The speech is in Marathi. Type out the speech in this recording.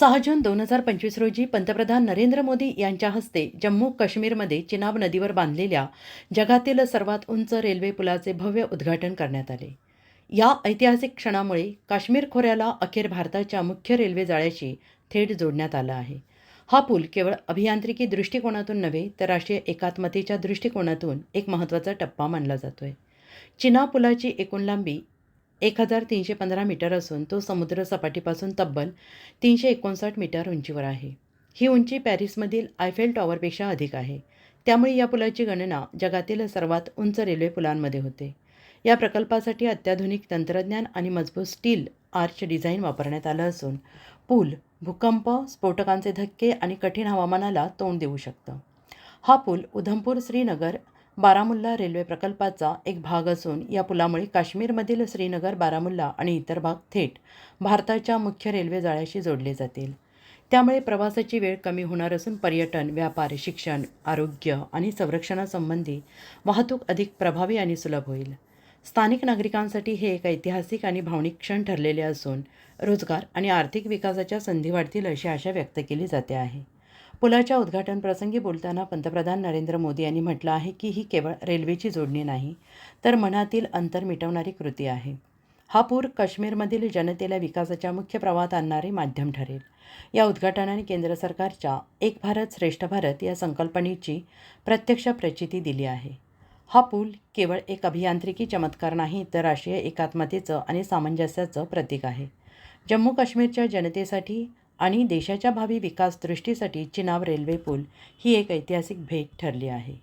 सहा जून दोन हजार पंचवीस रोजी पंतप्रधान नरेंद्र मोदी यांच्या हस्ते जम्मू काश्मीरमध्ये चिनाब नदीवर बांधलेल्या जगातील सर्वात उंच रेल्वे पुलाचे भव्य उद्घाटन करण्यात आले. या ऐतिहासिक क्षणामुळे काश्मीर खोऱ्याला अखेर भारताच्या मुख्य रेल्वे जाळ्याशी थेट जोडण्यात आलं आहे. हा पूल केवळ अभियांत्रिकी दृष्टिकोनातून नव्हे तर राष्ट्रीय एकात्मतेच्या दृष्टिकोनातून एक महत्त्वाचा टप्पा मानला जातो आहे चिना पुलाची एकूण लांबी एक हजार तीनशे पंधरा मीटर असून तो समुद्रसपाटीपासून तब्बल तीनशे एकोणसाठ मीटर उंचीवर आहे. ही उंची पॅरिसमधील आयफेल टॉवरपेक्षा अधिक आहे. त्यामुळे या पुलाची गणना जगातील सर्वात उंच रेल्वे पुलांमध्ये होते. या प्रकल्पासाठी अत्याधुनिक तंत्रज्ञान आणि मजबूत स्टील आर्च डिझाईन वापरण्यात आलं असून पूल भूकंप स्फोटकांचे धक्के आणि कठीण हवामानाला तोंड देऊ शकतं. हा पूल उधमपूर श्रीनगर बारामुल्ला रेल्वे प्रकल्पाचा एक भाग असून या पुलामुळे काश्मीरमधील श्रीनगर बारामुल्ला आणि इतर भाग थेट भारताच्या मुख्य रेल्वे जाळ्याशी जोडले जातील. त्यामुळे प्रवासाची वेळ कमी होणार असून पर्यटन व्यापार शिक्षण आरोग्य आणि संरक्षणासंबंधी वाहतूक अधिक प्रभावी आणि सुलभ होईल. स्थानिक नागरिकांसाठी हे एक ऐतिहासिक आणि भावनिक क्षण ठरलेले असून रोजगार आणि आर्थिक विकासाच्या संधी वाढतील अशी आशा व्यक्त केली जाते आहे. पुलाच्या उद्घाटनप्रसंगी बोलताना पंतप्रधान नरेंद्र मोदी यांनी म्हटलं आहे की ही केवळ रेल्वेची जोडणी नाही तर मनातील अंतर मिटवणारी कृती आहे. हा पूर काश्मीरमधील जनतेला विकासाच्या मुख्य प्रवाहात आणणारे माध्यम ठरेल. या उद्घाटनाने केंद्र सरकारच्या एक भारत श्रेष्ठ भारत या संकल्पनेची प्रत्यक्ष प्रचिती दिली आहे. हा पूल केवळ एक अभियांत्रिकी चमत्कार नाही तर राष्ट्रीय एकात्मतेचं आणि सामंजस्याचं प्रतीक आहे. जम्मू काश्मीरच्या जनतेसाठी आणि देशाच्या भावी विकास दृष्टीसाठी चिनाब रेल्वे पूल ही एक ऐतिहासिक भेट ठरली आहे.